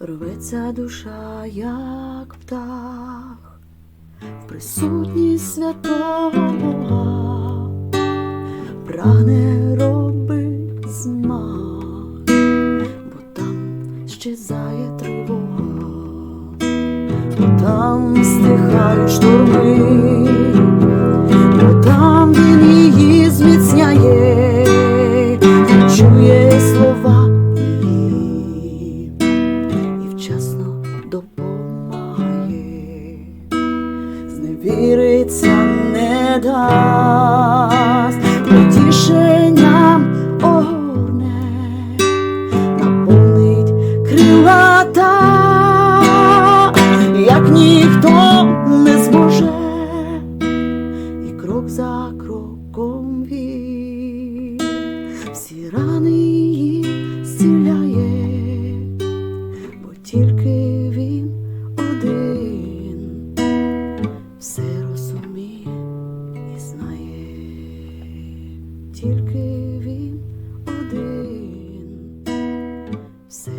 Рветься душа, як птах, в присутність святого Бога, прагне робить змах, бо там щезає тривога, бо там стихають шторми, зневіриться не дасть, потішенням огорне, наповнить крилата, як ніхто не зможе, і крок за кроком він. Всі рани її зціляє бо тільки тільки він один. Все